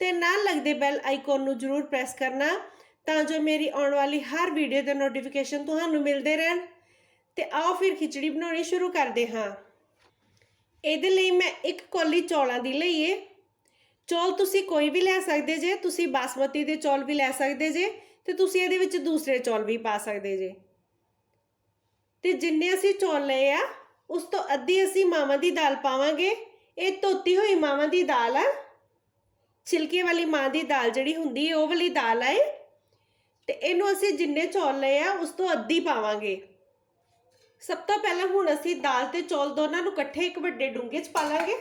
ਤੇ ਨਾਲ ਲੱਗਦੇ ਬੈਲ ਆਈਕਨ ਨੂੰ ਜ਼ਰੂਰ ਪ੍ਰੈਸ ਕਰਨਾ, ਤਾਂ ਜੋ ਮੇਰੀ ਆਉਣ ਵਾਲੀ ਹਰ ਵੀਡੀਓ ਦੇ ਨੋਟੀਫਿਕੇਸ਼ਨ ਤੁਹਾਨੂੰ ਮਿਲਦੇ ਰਹਿਣ। ਤੇ ਆਓ ਫਿਰ ਖਿਚੜੀ ਬਣਾਉਣੀ ਸ਼ੁਰੂ ਕਰਦੇ ਹਾਂ। ਇਹਦੇ ਲਈ ਮੈਂ ਇੱਕ ਕੋਲੀ ਚੌਲਾਂ ਦੀ ਲਈਏ ਚੌਲ ਤੁਸੀਂ ਕੋਈ ਵੀ ਲੈ ਸਕਦੇ ਜੇ, ਤੁਸੀਂ ਬਾਸਮਤੀ ਦੇ ਚੌਲ ਵੀ ਲੈ ਸਕਦੇ ਜੇ, ਤੇ ਤੁਸੀਂ ਇਹਦੇ ਵਿੱਚ ਦੂਸਰੇ ਚੌਲ ਵੀ ਪਾ ਸਕਦੇ ਜੇ। ਤੇ ਜਿੰਨੇ ਅਸੀਂ ਚੌਲ ਲਏ ਆ, ਉਸ ਤੋਂ ਅੱਧੀ ਅਸੀਂ ਮਾਵਾਂ ਦੀ ਦਾਲ ਪਾਵਾਂਗੇ। ਇਹ ਧੋਤੀ ਹੋਈ ਮਾਵਾਂ ਦੀ ਦਾਲ ਆ। ਛਿਲਕੇ ਵਾਲੀ ਮਾਂ ਦੀ ਦਾਲ ਜਿਹੜੀ ਹੁੰਦੀ ਉਹ ਵਾਲੀ ਦਾਲ ਹੈ ਤੇ ਇਹਨੂੰ ਅਸੀਂ ਜਿੰਨੇ ਚੌਲ ਲਏ ਆ, ਉਸ ਤੋਂ ਅੱਧੀ ਪਾਵਾਂਗੇ। ਸਭ ਤੋਂ ਪਹਿਲਾਂ ਹੁਣ ਅਸੀਂ ਦਾਲ ਤੇ ਚੌਲ ਦੋਨਾਂ ਨੂੰ ਇਕੱਠੇ ਇੱਕ ਵੱਡੇ ਡੂੰਘੇ 'ਚ ਪਾ ਲਾਂਗੇ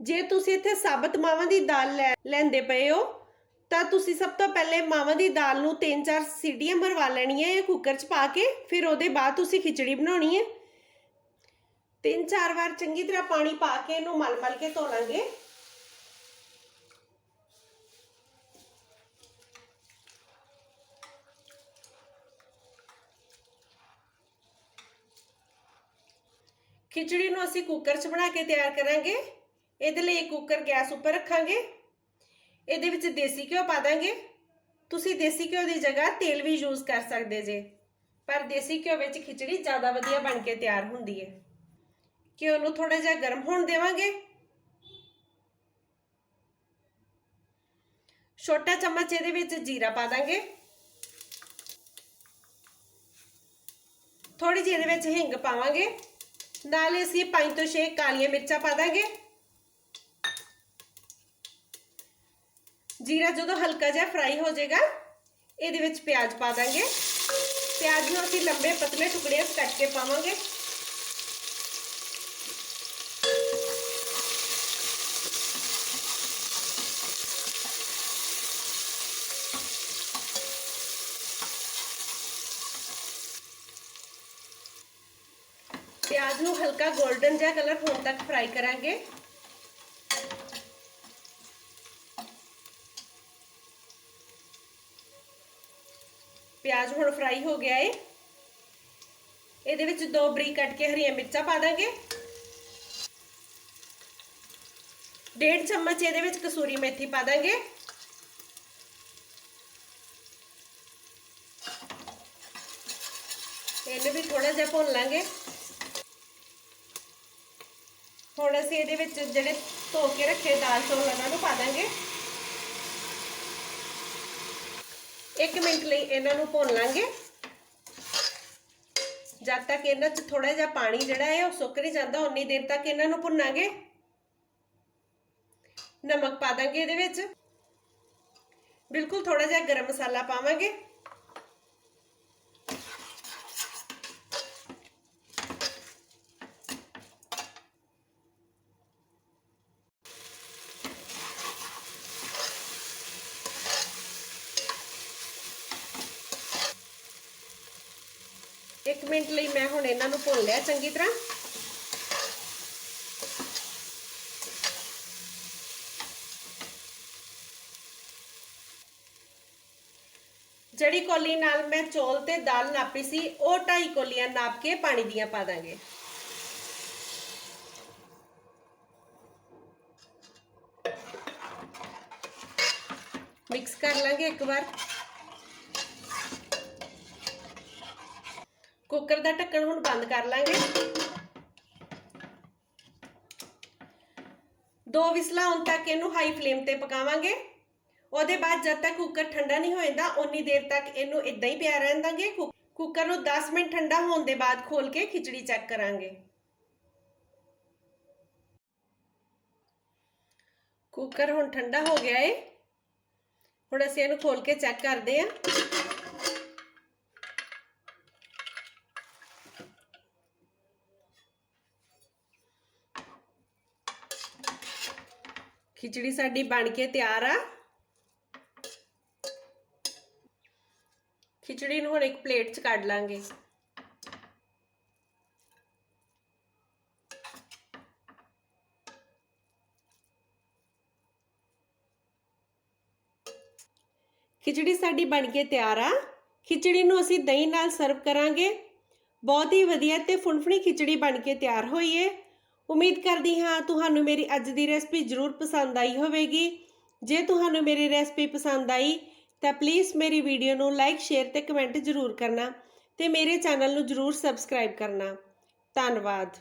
ਜੇ ਤੁਸੀਂ ਇੱਥੇ ਸਾਬਤ ਮਾਵਾਂ ਦੀ ਦਾਲ ਲੈ ਲੈਂਦੇ ਪਏ ਹੋ ਤਾਂ ਤੁਸੀਂ ਸਭ ਤੋਂ ਪਹਿਲੇ ਮਾਵਾਂ ਦੀ ਦਾਲ ਨੂੰ 3-4 ਸੀਟੀਆਂ ਮਰਵਾ ਲੈਣੀਆਂ ਹੈ ਕੁੱਕਰ 'ਚ ਪਾ ਕੇ, ਫਿਰ ਉਹਦੇ ਬਾਅਦ ਤੁਸੀਂ ਖਿਚੜੀ ਬਣਾਉਣੀ ਹੈ। ਤਿੰਨ ਚਾਰ ਵਾਰ ਚੰਗੀ ਤਰ੍ਹਾਂ ਪਾਣੀ ਪਾ ਕੇ ਇਹਨੂੰ ਮਲ-ਮਲ ਕੇ ਧੋ ਲਾਂਗੇ। ਖਿਚੜੀ ਨੂੰ ਅਸੀਂ ਕੁੱਕਰ 'ਚ ਬਣਾ ਕੇ ਤਿਆਰ ਕਰਾਂਗੇ। ਇਹਦੇ ਲਈ ਕੁੱਕਰ ਗੈਸ ਉੱਪਰ ਰੱਖਾਂਗੇ। ਇਹਦੇ ਵਿੱਚ ਦੇਸੀ ਘਿਓ ਪਾ ਦਾਂਗੇ। ਤੁਸੀਂ ਦੇਸੀ ਘਿਓ ਦੀ ਜਗ੍ਹਾ ਤੇਲ ਵੀ ਯੂਜ਼ ਕਰ ਸਕਦੇ ਜੇ। ਪਰ ਦੇਸੀ ਘਿਓ ਵਿੱਚ ਖਿਚੜੀ ਜ਼ਿਆਦਾ ਵਧੀਆ ਬਣ ਕੇ ਤਿਆਰ ਹੁੰਦੀ ਹੈ। ਘਿਓ ਨੂੰ ਥੋੜਾ ਜਿਹਾ ਗਰਮ ਹੋਣ ਦੇਵਾਂਗੇ। ਛੋਟਾ ਚਮਚ ਇਹਦੇ ਵਿੱਚ ਜੀਰਾ ਪਾ ਦਾਂਗੇ। ਥੋੜੀ ਜਿਹੀ ਇਹਦੇ ਵਿੱਚ ਹਿੰਗ ਪਾਵਾਂਗੇ। ਨਾਲੇ ਅਸੀਂ 5 ਤੋਂ 6 ਕਾਲੀਆਂ ਮਿਰਚਾਂ ਪਾ ਦਾਂਗੇ। ਜੀਰਾ ਜਦੋਂ ਹਲਕਾ ਜਿਹਾ ਫਰਾਈ ਹੋ ਜਾਏਗਾ, ਇਹਦੇ ਵਿੱਚ ਪਿਆਜ਼ ਪਾ ਦਾਂਗੇ। ਪਿਆਜ਼ ਨੂੰ ਅਸੀਂ ਲੰਬੇ ਪਤਲੇ ਟੁਕੜੇ 'ਚ ਕੱਟ ਕੇ ਪਾਵਾਂਗੇ। ਪਿਆਜ਼ ਨੂੰ ਹਲਕਾ 골ਡਨ ਜਿਹਾ ਕਲਰ ਹੋਣ ਤੱਕ ਫਰਾਈ ਕਰਾਂਗੇ। ਪਿਆਜ਼ ਹੁਣ ਫਰਾਈ ਹੋ ਗਿਆ ਏ ਇਹਦੇ ਵਿੱਚ ਦੋ ਬਰੀਕ ਕੱਟ ਕੇ ਹਰੀਆਂ ਮਿਰਚਾਂ ਪਾ ਦਾਂਗੇ ਡੇਢ ਚਮਚ ਇਹਦੇ ਵਿੱਚ ਕਸੂਰੀ ਮੇਥੀ ਪਾ ਦਾਂਗੇ ਇਹਨੂੰ ਵੀ ਥੋੜਾ ਜਿਹਾ ਭੁੰਨ ਲਾਂਗੇ ਹੁਣ ਅਸੀਂ ਇਹਦੇ ਵਿੱਚ ਜਿਹੜੇ ਧੋ ਕੇ ਰੱਖੇ ਦਾਲ ਚੌਲ ਉਹਨਾਂ ਨੂੰ ਪਾ ਦਾਂਗੇ 1 ਮਿੰਟ ਲਈ ਇਹਨਾਂ ਨੂੰ ਭੁੰਨ ਲਾਂਗੇ। ਜਦ ਤੱਕ ਇਹਨਾਂ 'ਚ ਥੋੜਾ ਜਿਹਾ ਪਾਣੀ ਜਿਹੜਾ ਹੈ ਉਹ ਸੁੱਕ ਨਹੀਂ ਜਾਂਦਾ, ਉਨੀ ਦੇਰ ਤੱਕ ਇਹਨਾਂ ਨੂੰ ਭੁੰਨਾਂਗੇ। ਨਮਕ ਪਾ ਦਾਂਗੇ ਇਹਦੇ ਵਿੱਚ। ਬਿਲਕੁਲ ਥੋੜਾ ਜਿਹਾ ਗਰਮ ਮਸਾਲਾ ਪਾਵਾਂਗੇ। ਇੱਕ ਮਿੰਟ ਲਈ ਮੈਂ ਹੁਣ ਇਹਨਾਂ ਨੂੰ ਭੁੰਨ ਲਿਆ ਚੰਗੀ ਤਰ੍ਹਾਂ। ਜੜੀ ਕੋਲੀ ਨਾਲ ਮੈਂ ਚੌਲ ਤੇ ਦਾਲ ਨਾਪੀ ਸੀ, ਉਹ ਢਾਈ ਕੋਲੀਆਂ ਨਾਪ ਕੇ ਪਾਣੀ ਦੀਆਂ ਪਾ ਦਾਂਗੇ। ਮਿਕਸ ਕਰ ਲਾਂਗੇ ਇੱਕ ਵਾਰ। ਕੁੱਕਰ ਦਾ ਢੱਕਣ ਹੁਣ ਬੰਦ ਕਰ ਲਾਂਗੇ। ਦੋ ਵਿਸਲਾ ਹੁਣ ਤੱਕ ਇਹਨੂੰ ਹਾਈ ਫਲੇਮ ਤੇ ਪਕਾਵਾਂਗੇ। ਉਹਦੇ ਬਾਅਦ ਜਦ ਤੱਕ ਕੁੱਕਰ ਠੰਡਾ ਨਹੀਂ ਹੋ ਜਾਂਦਾ ਉਨੀ ਦੇਰ ਤੱਕ ਇਹਨੂੰ ਇਦਾਂ ਹੀ ਪਿਆ ਰਹਿਣ ਦਾਂਗੇ ਕੁੱਕਰ ਨੂੰ 10 ਮਿੰਟ ਠੰਡਾ ਹੋਣ ਦੇ ਬਾਅਦ ਖੋਲ ਕੇ ਖਿਚੜੀ ਚੈੱਕ ਕਰਾਂਗੇ। ਕੁੱਕਰ ਹੁਣ ਠੰਡਾ ਹੋ ਗਿਆ ਏ। ਹੁਣ ਅਸੀਂ ਇਹਨੂੰ ਖੋਲ ਕੇ ਚੈੱਕ ਕਰਦੇ ਆਂ। ਖਿਚੜੀ ਸਾਡੀ ਬਣ ਕੇ ਤਿਆਰ ਆ। ਖਿਚੜੀ ਨੂੰ ਹੁਣ ਇੱਕ ਪਲੇਟ 'ਚ ਕੱਢ ਲਾਂਗੇ। ਖਿਚੜੀ ਸਾਡੀ ਬਣ ਕੇ ਤਿਆਰ ਆ। ਖਿਚੜੀ ਨੂੰ ਅਸੀਂ ਦਹੀਂ ਨਾਲ ਸਰਵ ਕਰਾਂਗੇ। ਬਹੁਤ ਹੀ ਵਧੀਆ ਤੇ ਫੁੰਫਣੀ ਖਿਚੜੀ ਬਣ ਕੇ ਤਿਆਰ ਹੋਈ ਏ। ਉਮੀਦ ਕਰਦੀ ਹਾਂ ਤੁਹਾਨੂੰ ਮੇਰੀ ਅੱਜ ਦੀ ਰੈਸਪੀ ਜ਼ਰੂਰ ਪਸੰਦ ਆਈ ਹੋਵੇਗੀ। ਜੇ ਤੁਹਾਨੂੰ ਮੇਰੀ ਰੈਸਪੀ ਪਸੰਦ ਆਈ, ਤਾਂ ਪਲੀਜ਼ ਮੇਰੀ ਵੀਡੀਓ ਨੂੰ ਲਾਈਕ ਸ਼ੇਅਰ ਤੇ ਕਮੈਂਟ ਜ਼ਰੂਰ ਕਰਨਾ ਤੇ ਮੇਰੇ ਚੈਨਲ ਨੂੰ ਜ਼ਰੂਰ ਸਬਸਕ੍ਰਾਈਬ ਕਰਨਾ। ਧੰਨਵਾਦ।